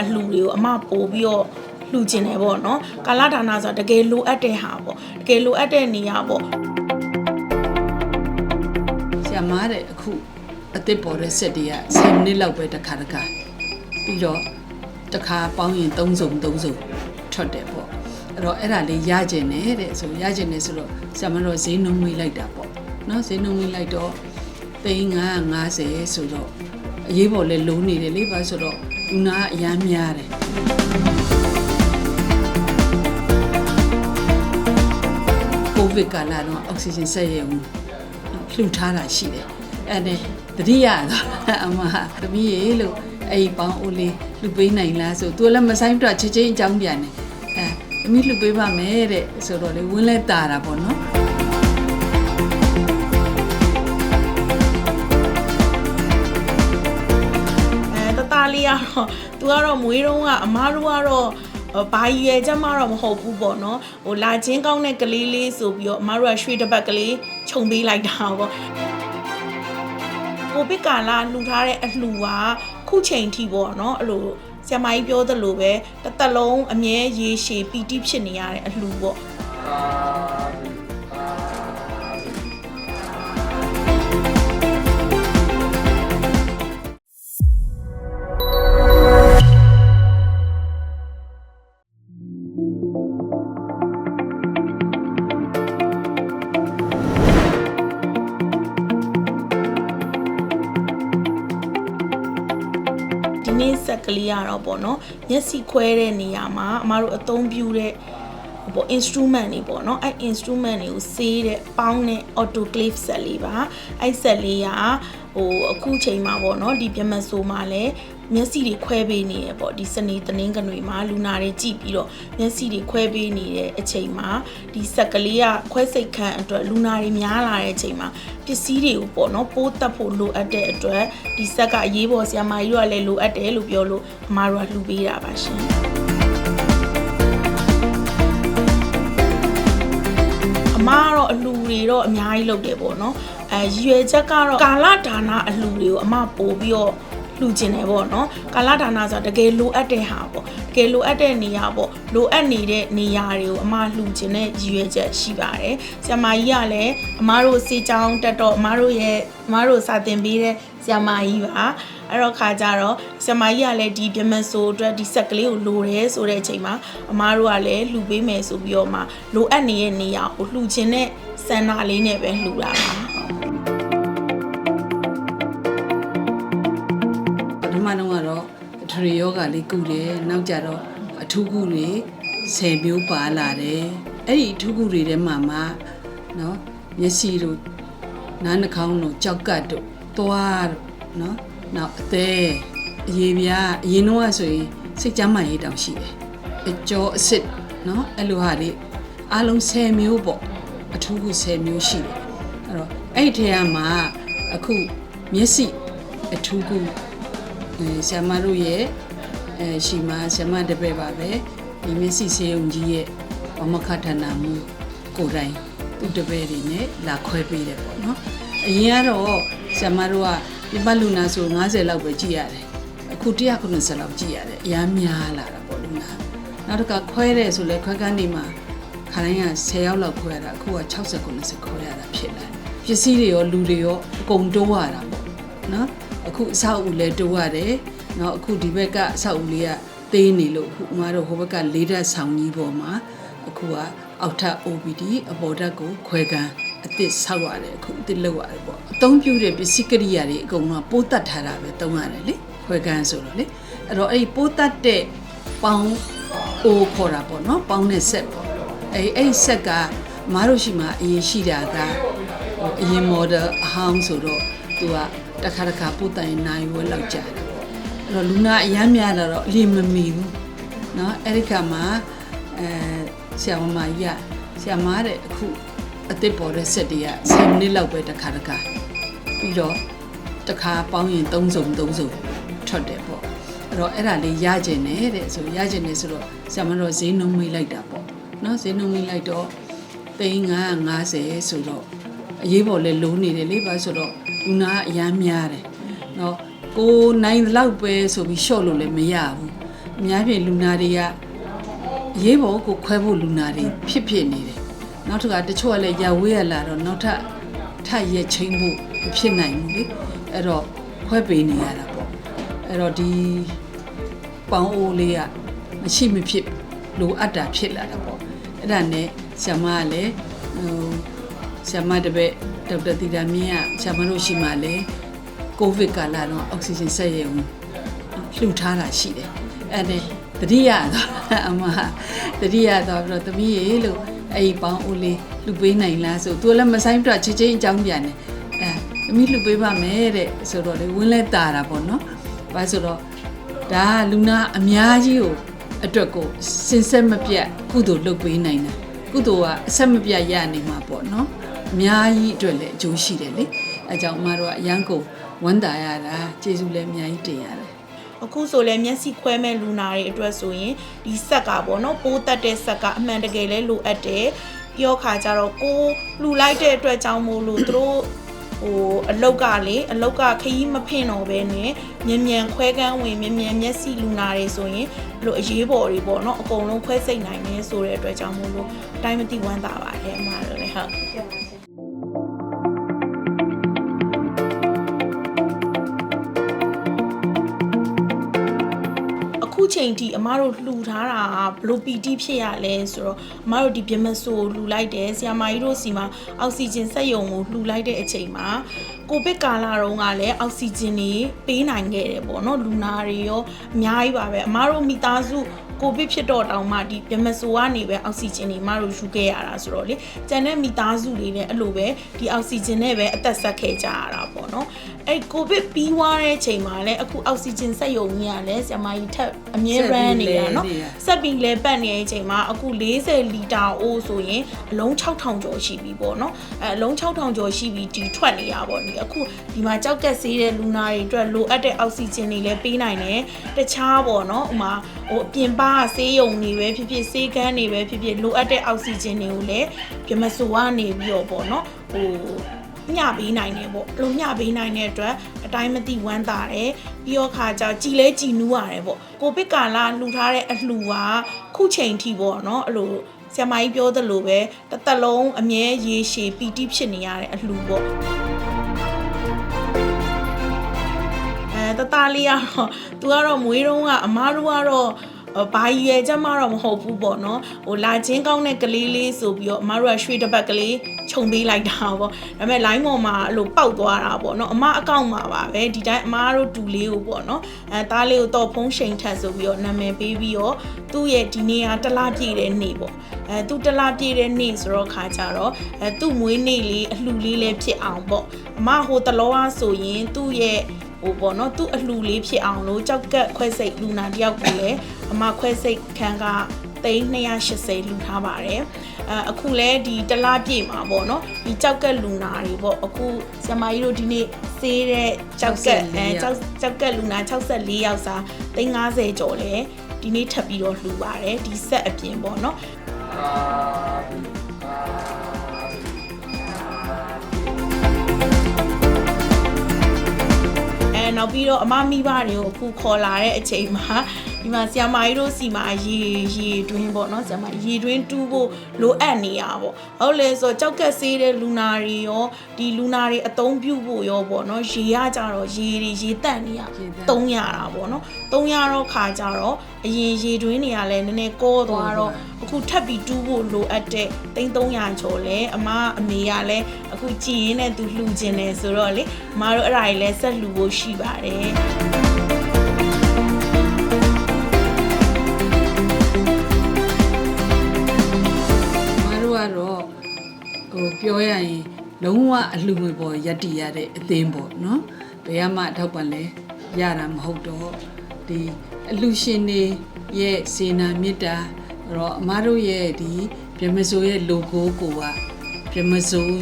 အလှူတွေကိုအမပို့ပြီးတော့လှူကျင်တယ်ပေါ့နော်ကာလဒါနဆိုတာတကယ်လိုအပ်တဲ့ဟာပေါ့တကယ်လိုအပ်တဲ့နေရာပေါ့ဆရာမတဲ့အခုအစ်စ်ပေါ်တဲ့ဆက်တွေက10မိနစ်လောက်ပဲတစ်ခါတစ်ခါပြီးတော့တစ်ခါပေါင်းရင်3စုံ3စုံထွက်တယ်ပေါ့အဲ့တော့အဲ့ဒါလေးရကျင်တယ်တဲ့ဆိုရကျင်တယ်ဆိုတော့ဆရာမတို့ဈေးနှုန်းမိလိုက်တာပေါ့နော်ဈေးနှုန်းမိလိုက်တော့သိန်း950ဆိုတော့အရေးပေါ်လဲလုံးနေတယ်လေပါဆိုတော့ လူနာအများများတယ်ကိုဗစ်ကာလတော့အောက်ဆီဂျင်ဆက်ရုံလှူထားတာရှိတယ်အဲ့ဒါတတိယတော့အမသမီးရေလို့အဲ့ဒီပေါင်းအိုးလေးလှူပေးနိုင်လားဆိုသူလည်းမဆိုင်တော့ချက်ချင်းအကြောင်းပြန်တယ်အဲသမီးလှူပေးပါမယ်တဲ့ဆိုတော့လေဝင်းလဲတာတာပေါ့နော် ကတော့ तू ကတော့မွေးတုံးကအမားတို့ကတော့အော်ဘာကြီးရဲ့ကျမတော့မဟုတ်ဘူးပေါ့နော်ဟိုလာချင်းကောင်းတဲ့ကလေးလေးဆိုပြီးတော့အမားတို့ကရွှေတစ်ပတ်ကလေးခြုံပေးလိုက်တာပေါ့ကိုဗစ်ကာလလှူထားတဲ့အလှူကခုချိန်ထိပေါ့နော်အဲ့လိုဆရာမကြီးပြောသလိုပဲတစ်သက်လုံးအမြဲရေရှည်ပီတိဖြစ်နေရတဲ့အလှူပေါ့ ဆက်ကလေးကတော့ပေါ့နော်မျက်စိခွဲတဲ့နေရာမှာအမတို့အသုံးပြုတဲ့ ပေါ့ instrument တွေပေါ့နော်အဲ့ instrument တွေကိုဆေးတဲ့ပေါင်းတဲ့ autoclave ဆက်လေးပါအဲ့ဆက်လေးကဟိုအခုချိန်မှာပေါ့နော်ဒီပြမဆိုမှာလည်းမျက်စိတွေခွဲပေးနေရပေါ့ဒီစနေတနင်္ဂနွေမှာလူနာတွေကြည့်ပြီးတော့မျက်စိတွေခွဲပေးနေတဲ့အချိန်မှာဒီဆက်ကလေးကခွဲစိတ်ခန့်အတွက်လူနာတွေများလာတဲ့အချိန်မှာပစ္စည်းတွေကိုပေါ့နော်ပိုးတက်ဖို့လိုအပ်တဲ့အတွက်ဒီဆက်ကအရေးပေါ်ဆရာမကြီးတို့ကလည်းလိုအပ်တယ်လို့ပြောလို့အမားတို့ကလှူပေးတာပါရှင် မကတော့အလှူတွေတော့အများကြီးလုပ်တယ်ပေါ့နော်အဲရည်ရွယ်ချက်ကတော့ကာလဒါနအလှူတွေကိုအမပို့ပြီးတော့လှူကျင်တယ်ပေါ့နော်ကာလဒါနဆိုတာတကယ်လိုအပ်တဲ့ဟာပေါ့တကယ်လိုအပ်တဲ့နေရာပေါ့လိုအပ်နေတဲ့နေရာတွေကိုအမလှူကျင်တဲ့ရည်ရွယ်ချက်ရှိပါတယ်ဆရာမကြီးကလည်းအမတို့စေချောင်းတက်တော့အမတို့ရဲ့အမတို့စာသင်ပေးတဲ့ ဆရာမကြီးပါအဲ့တော့ခါကြတော့ဆရာမကြီးကလည်းဒီပြမဆိုအတွက်ဒီဆက်ကလေးကိုလိုတယ်ဆိုတဲ့အချိန်မှာအမားတို့ကလည်းလှူပေးမယ်ဆိုပြီးတော့မှလိုအပ်နေတဲ့နေရာကိုလှူခြင်းနဲ့စန္ဒလေးနဲ့ပဲလှူတာပါပထမတော့ကတော့အထရီယောဂလေးကုတယ်နောက်ကြတော့အထူးကုတွေ10မျိုးပါလာတယ်အဲ့ဒီအထူးကုတွေထဲမှာမှနော်မျက်စိတို့နားနှာခေါင်းတို့ကြောက်ကတ်တို့ သွားတို့နော်နောက်အသေးအရေးပြားအရင်တော့ဆိုရင်စိတ်ကြမ်းမှန်ရေးတောင်ရှိတယ်အကျော်အစ်စ်နော်အဲ့လိုဟာတွေအားလုံး10မျိုးပေါ့အထူးကု10မျိုးရှိတယ်အဲ့တော့အဲ့ဒီထဲမှာအခုမျက်စိအထူးကုအဲဆ iam မတို့ရဲ့အဲရှိမဆ iam မတပည့်ပါပဲဒီမျက်စိဆေးရုံကြီးရဲ့ဝမခဌာနမှုကိုယ်တိုင်သူတပည့်တွေနဲ့လာခွဲပေးတယ်ပေါ့နော်အရင်ကတော့ ဆ iam မတို့ကပြပလူနာဆို90လောက်ပဲကြည့်ရတယ်အခု190လောက်ကြည့်ရတယ်အများများလာတာပေါ့လူနာနောက်တစ်ခါခွဲတယ်ဆိုလဲခွဲကန်းနေမှာခါတိုင်းက10ယောက်လောက်ခွဲရတာအခုက60 90ခွဲရတာဖြစ်လာတယ်ပစ္စည်းတွေရောလူတွေရောအကုန်တိုးရတာပေါ့နော်အခုအဆောက်အဦလဲတိုးရတယ်။နောက်အခုဒီဘက်ကအဆောက်အဦလေးကသေးနေလို့အခုအမားတို့ဟိုဘက်ကလေးဓာတ်ဆောင်ကြီးပေါ်မှာအခုကအောက်ထပ် OPD အပေါ်ဓာတ်ကိုခွဲကန်း အစ်စ်ဆောက်ရတယ်အခုအစ်စ်လောက်ရတယ်ပေါ့။အသုံးပြုတဲ့ပစ္စည်းကရိယာတွေအကုန်လုံးကပိုးတက်ထားတာပဲတုံးရတယ်လေ။ခွဲကန်းဆိုတော့လေ။အဲ့တော့အဲ့ဒီပိုးတက်တဲ့ပေါင်းအိုးခေါ်တာပေါ့နော်။ပေါင်းတဲ့ဆက်ပေါ့။အဲ့အဲ့ဒီဆက်ကအမားတို့ရှိမှအရင်ရှိတာက ဟိုအရင် model အဟောင်းဆိုတော့သူကတစ်ခါတစ်ခါပို့တိုင်နိုင်ဝဲလောက်ကြာတယ်ပေါ့အဲ့တော့လူနာအရမ်းများလာတော့အလီမမီဘူးเนาะအဲ့ဒီခါမှာအဲဆရာမမကြီးကဆရာမတဲ့အခု အသစ်ပေါ်တဲ့ဆက်တွေက10မိနစ်လောက်ပဲတစ်ခါတစ်ခါပြီးတော့တစ်ခါပေါင်းရင်3စုံ3စုံထွက်တယ်ပေါ့အဲ့တော့အဲ့ဒါလေးရကျင်တယ်တဲ့ဆိုရကျင်တယ်ဆိုတော့ဆရာမတော်ဈေးနှုံးမေးလိုက်တာပေါ့နော်ဈေးနှုံးမေးလိုက်တော့3950ဆိုတော့အရေးပေါ်လဲလုံးနေတယ်လေပါဆိုတော့လူနာအရမ်းများတယ်နော်ကိုနိုင်လောက်ပဲဆိုပြီးရှော့လို့လည်းမရဘူးအများဖြင့်လူနာတွေကအရေးပေါ်ကိုခွဲဖို့လူနာတွေဖြစ်ဖြစ်နေတယ် နောက်တစ်ခါတချို့ကလည်းရဝေးရလာတော့နောက်ထပ်ထပ်ရက်ချင်းဖို့မဖြစ်နိုင်ဘူးလေအဲ့တော့ခွဲပေးနေရတာပေါ့အဲ့တော့ဒီပေါင်းအိုးလေးကမရှိမဖြစ်လိုအပ်တာဖြစ်လာတာပေါ့အဲ့ဒါနဲ့ဆ iam မကလည်းဟိုဆ iam မတပည့်ဒေါက်တာတီတာမြင့်ကဆ iam မတို့ရှိမှလည်းကိုဗစ်ကာလတော့အောက်ဆီဂျင်ဆက်ရုံလှူထားတာရှိတယ်အဲ့ဒါတတိယတော့အမတတိယတော့ပြီးတော့သမီးရေလို့ အဲ့ဒီပေါင်းအိုးလေးလှူပေးနိုင်လားဆိုသူလည်းမဆိုင်တော့ချစ်ချင်းအကြောင်းပြန်တယ်အဲသမီးလှူပေးပါမယ်တဲ့ဆိုတော့လေဝင်းလဲတာတာပေါ့နော်ဘာဆိုတော့ဒါကလူနာအများကြီးကိုအတွက်ကိုစင်ဆက်မပြတ်ကုသိုလ်လုပ်ပေးနိုင်တာကုသိုလ်ကအဆက်မပြတ်ရနေမှာပေါ့နော်အများကြီးအတွက်လည်းအကျိုးရှိတယ်လေအဲကြောင့်အမတို့ကအရန်ကိုဝမ်းသာရတာကျေးဇူးလည်းအများကြီးတင်ရတယ် အခုဆိုလဲမျက်စိခွဲမဲ့လူနာတွေအတွက်ဆိုရင်ဒီဆက်ကပေါ့နော်ပိုးတက်တဲ့ဆက်ကအမှန်တကယ်လဲလိုအပ်တယ်ပြီးတော့ခါကြတော့ကိုလူလိုက်တဲ့အတွက်ကြောင့်မို့လို့သူတို့ဟိုအလောက်ကလေအလောက်ကခရီးမဖင့်တော့ဘဲနဲ့မြန်မြန်ခွဲကန်းဝင်မြန်မြန်မျက်စိလူနာတွေဆိုရင်ဘလို့အရေးပေါ်တွေပေါ့နော်အကုန်လုံးခွဲစိတ်နိုင်နေဆိုတဲ့အတွက်ကြောင့်မို့လို့အတိုင်းမသိဝမ်းသာပါတယ်အမှားလို့လည်းဟုတ် ခုချိန်ထိအမတို့လှူထားတာကဘလို့ပီတိဖြစ်ရလဲဆိုတော့အမတို့ဒီပြမဆိုလှူလိုက်တယ်ဆီယမကြီးတို့စီမှာအောက်ဆီဂျင်စက်ရုံကိုလှူလိုက်တဲ့အချိန်မှာကိုဗစ်ကာလတုန်းကလည်းအောက်ဆီဂျင်တွေပေးနိုင်ခဲ့တယ်ပေါ့နော်လူနာတွေရောအများကြီးပါပဲအမတို့မိသားစု ကိုဗစ်ဖြစ်တော့တောင်မှဒီပြမဆိုကနေပဲအောက်ဆီဂျင်တွေမတို့ယူခဲ့ရတာဆိုတော့လေကျန်တဲ့မိသားစုတွေလည်းအဲ့လိုပဲဒီအောက်ဆီဂျင်နဲ့ပဲအသက်ဆက်ခဲ့ကြရတာပေါ့နော်အဲ့ကိုဗစ်ပြီးွားတဲ့ချိန်မှာလည်းအခုအောက်ဆီဂျင်စက်ရုံကြီးကလည်းဆရာမကြီးထက်အမြဲ run နေတာနော်ဆက်ပြီးလဲပတ်နေတဲ့အချိန်မှာအခု40လီတာအိုးဆိုရင်အလုံး6000ကျော်ရှိပြီပေါ့နော်အဲအလုံး6000ကျော်ရှိပြီဒီထွက်နေရပေါ့ဒီအခုဒီမှာကြောက်ကက်ဆေးတဲ့လူနာတွေအတွက်လိုအပ်တဲ့အောက်ဆီဂျင်တွေလည်းပေးနိုင်တယ်တခြားပေါ့နော်ဥမာဟိုအပြင်ပကဆေးရုံတွေပဲဖြစ်ဖြစ်ဆေးကန်းတွေပဲဖြစ်ဖြစ်လိုအပ်တဲ့အောက်ဆီဂျင်တွေကိုလည်းပြမဆိုကနေပြီးတော့ပေါ့နော်ဟိုညပေးနိုင်တယ်ပေါ့အဲ့လိုညပေးနိုင်တဲ့အတွက်အတိုင်းမသိဝမ်းသာတယ်ပြီးတော့ခါကျကြည်လဲကြည်နူးရတယ်ပေါ့ကိုဗစ်ကာလလှူထားတဲ့အလှူကခုချိန်ထိပေါ့နော်အဲ့လိုဆရာမကြီးပြောသလိုပဲတစ်သက်လုံးအမြဲရေရှည်ပီတိဖြစ်နေရတဲ့အလှူပေါ့အဲတသားလေးကတော့သူကတော့မွေးတုံးကအမားတို့ကတော့အ ဘာကြီးရဲ့ကြမှာတော့မဟုတ်ဘူးပေါ့နော်ဟိုလာချင်းကောင်းတဲ့ကလေးလေးဆိုပြီးတော့အမတို့ကရွှေတစ်ပတ်ကလေးခြုံပေးလိုက်တာပေါ့ဒါပေမဲ့ line ပေါ်မှာအဲ့လိုပောက်သွားတာပေါ့နော်အမအကောင့်မှာပါပဲဒီတိုင်းအမတို့တူလေးကိုပေါ့နော်အဲသားလေးကိုတော့ဖုံးရှိန်ထက်ဆိုပြီးတော့နာမည်ပေးပြီးတော့သူ့ရဲ့ဒီနေ့ကတလားပြည့်တဲ့နေ့ပေါ့အဲသူတလားပြည့်တဲ့နေ့ဆိုတော့ခါကြတော့အဲသူ့မွေးနေ့လေးအလှလေးလေးဖြစ်အောင်ပေါ့အမဟိုတလောအားဆိုရင်သူ့ရဲ့ဟိုပေါ့နော်သူ့အလှလေးဖြစ်အောင်လို့ကြောက်ကက်ခွဲစိတ်လူနာတယောက်ကိုလည်း အမခွဲစိတ်ခန်းကသိန်း280လူထားပါတယ်အဲအခုလဲဒီတလားပြည့်မှာပေါ့နော်ဒီကြောက်ကက်လူနာတွေပေါ့အခုဆရာမကြီးတို့ဒီနေ့စေးတဲ့ကြောက်ကက်အဲကြောက်ကြောက်ကက်လူနာ64ယောက်စာသိန်း90ကျော်လဲဒီနေ့ထပ်ပြီးတော့လှူပါတယ်ဒီဆက်အပြင်ပေါ့နော်အဲနောက်ပြီးတော့အမမိဘတွေကိုအခုခေါ်လာတဲ့အချိန်မှာ ဒီမှာဆီယမကြီးတို့စီမှာရေရေတွင်းပေါ့နော်ဆီယမရေတွင်းတူးဖို့လိုအပ်နေရပေါ့ဟုတ်လဲဆိုတော့ကြောက်ကက်ဆေးတဲ့လူနာတွေရောဒီလူနာတွေအသုံးပြုဖို့ရောပေါ့နော်ရေရကြတော့ရေတွေရေတက်နေရတုံးရတာပေါ့နော်တုံးရတော့ခါကြတော့အရင်ရေတွင်းတွေကလည်းနည်းနည်းကောသွားတော့အခုထပ်ပြီးတူးဖို့လိုအပ်တဲ့3300ကျော်လဲအမအမေကလည်းအခုကြည်ရင်းနဲ့သူလှူခြင်းတယ်ဆိုတော့လေအမတို့အဲ့ဒါတွေလည်းဆက်လှူဖို့ရှိပါတယ် ပြောရရင်လုံးဝအလှငွေပေါ်ရက်တည်ရတဲ့အသင်းပေါ့နော်ဘယ်မှအထောက်ပံ့လဲရတာမဟုတ်တော့ဒီအလှရှင်တွေရဲ့စေနာမေတ္တာတော့အမတို့ရဲ့ဒီပြမစိုးရဲ့ logo ကိုကပြမစိုး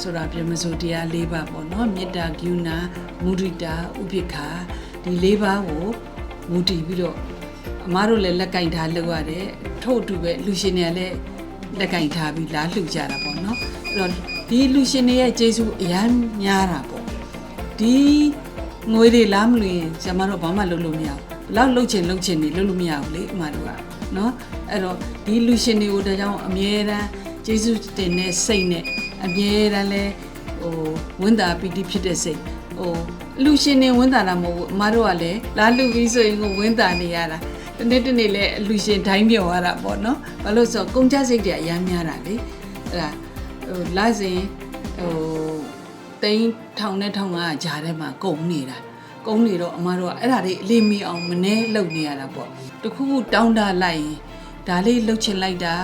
ဆိုတာပြမစိုးတရား၄ပါးပေါ့နော်မေတ္တာကရုဏာမုဒိတာဥပိ္ပခာဒီ၄ပါးကိုမူတည်ပြီးတော့အမားတို့လည်းလက်ကင်ထားလုပ်ရတယ်ထို့အတူပဲလူရှင်တွေကလည်းလက်ကင်ထားပြီးလာလှူကြတာပေါ့နော် အဲ့တော့ဒီလူရှင်တွေရဲ့ကျေးဇူးအများများတာပေါ့ဒီငွေတွေလားမလို့ရင်ကျမတို့ဘာမှလုပ်လို့မရဘူးလောက်လှုပ်ချင်လှုပ်ချင်နေလှုပ်လို့မရဘူးလေအမတို့ကနော်အဲ့တော့ဒီလူရှင်တွေကိုဒါကြောင့်အမြဲတမ်းကျေးဇူးတင်တဲ့စိတ်နဲ့အမြဲတမ်းလဲဟိုဝန်တာပီတိဖြစ်တဲ့စိတ်ဟိုလူရှင်တွေဝန်တာတာမဟုတ်ဘူးအမတို့ကလည်းလာလူပြီးဆိုရင်ကိုဝန်တာနေရတာဒီနေ့တနေ့လဲလူရှင်တိုင်းပြောရတာပေါ့နော်ဘာလို့ဆိုတော့ကုန်ကြစိတ်တွေအများများတာလေအဲ့ဒါ ဟိုလာစဉ်ဟိုတိန်းထောင်နဲ့ထောင်ကဂျားထဲမှာကုန်နေတာကုန်းနေတော့အမတို့ကအဲ့ဒါလေးအလေးမီအောင်မနှဲလှုပ်နေရတာပေါ့တခုခုတောင်းတလိုက်ရင်ဒါလေးလှုပ်ချင်လိုက်တာ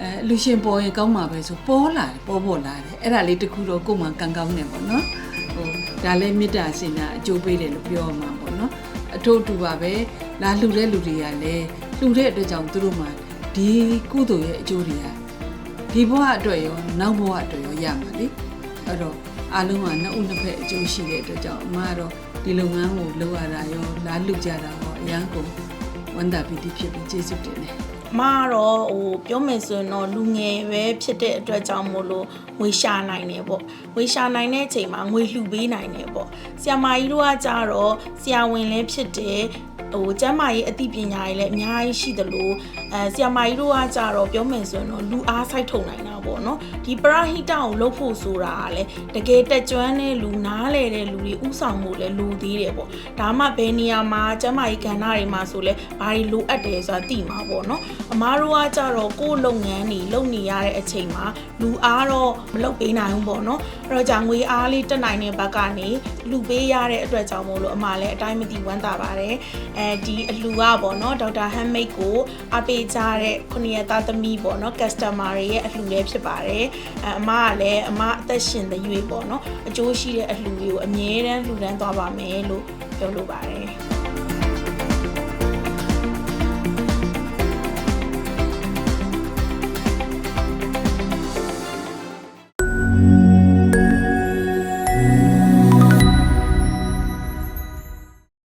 အဲလူရှင်ပေါ်ရင်ကောင်းမှာပဲဆိုပေါ်လာတယ်ပေါ်ပေါ်လာတယ်အဲ့ဒါလေးတခုတော့ကိုယ်မှကံကောင်းနေပေါ့နော်ဟိုဒါလေးမေတ္တာစင်တာအကျိုးပေးတယ်လို့ပြောမှာပေါ့နော်အထို့အတူပါပဲလာလှူတဲ့လူတွေကလည်းလှူတဲ့အတွက်ကြောင့်သူတို့မှဒီကုသိုလ်ရဲ့အကျိုးတွေက ဒီဘဝအတွက်ရောနောက်ဘဝအတွက်ရောရမှာလေအဲ့တော့အားလုံးကနှစ်ဦးနှစ်ဖက်အကျိုးရှိတဲ့အတွက်ကြောင့်အမကတော့ဒီလုပ်ငန်းကိုလုပ်ရတာရောလာလှူကြတာရောအရန်ကိုဝန်တာပီတိဖြစ်ပြီးကျေးဇူးတင်တယ်အမကတော့ဟိုပြောမယ်ဆိုရင်တော့လူငယ်ပဲဖြစ်တဲ့အတွက်ကြောင့်မို့လို့ငွေရှာနိုင်တယ်ပေါ့ငွေရှာနိုင်တဲ့အချိန်မှာငွေလှူပေးနိုင်တယ်ပေါ့ဆရာမကြီးတို့ကကြတော့ဆရာဝန်လည်းဖြစ်တယ်ဟိုကျမ်းမာရေးအသိပညာရေးလည်းအများကြီးရှိသလိုအဲဆရာမကြီးတို့ကကြတော့ပြောမယ်ဆိုရင်တော့လူအားစိုက်ထုတ်နိုင်တာပေါ့နော်ဒီပရဟိတကိုလုပ်ဖို့ဆိုတာကလည်းတကယ်တက်ကြွတဲ့လူနားလေတဲ့လူတွေဥဆောင်မှုလည်းလိုသေးတယ်ပေါ့ဒါမှဘယ်နေရာမှာကျမ်းမာရေးကဏ္ဍတွေမှာဆိုလဲဘာတွေလိုအပ်တယ်ဆိုတာသိမှာပေါ့နော်အမားတို့ကကြတော့ကိုယ့်လုပ်ငန်းတွေလုပ်နေရတဲ့အချိန်မှာလူအားတော့မလုပ်ပေးနိုင်ဘူးပေါ့နော်အဲ့တော့じゃငွေအားလေးတက်နိုင်တဲ့ဘက်ကနေလူပေးရတဲ့အတွက်ကြောင့်မို့လို့အမလည်းအတိုင်းမသိဝမ်းသာပါတယ်အဲဒီအလူကပေါ့နော်ဒေါက်တာဟမ်မိတ်ကိုအပေးကြတဲ့ခုနှစ်ရက်သားသမီးပေါ့နော် customer တွေရဲ့အလှူလေးဖြစ်ပါတယ်အဲအမကလည်းအမအသက်ရှင်တဲ့ရွေးပေါ့နော်အကျိုးရှိတဲ့အလှူတွေကိုအမြဲတမ်းလှူဒန်းသွားပါမယ်လို့ပြောလိုပါတယ်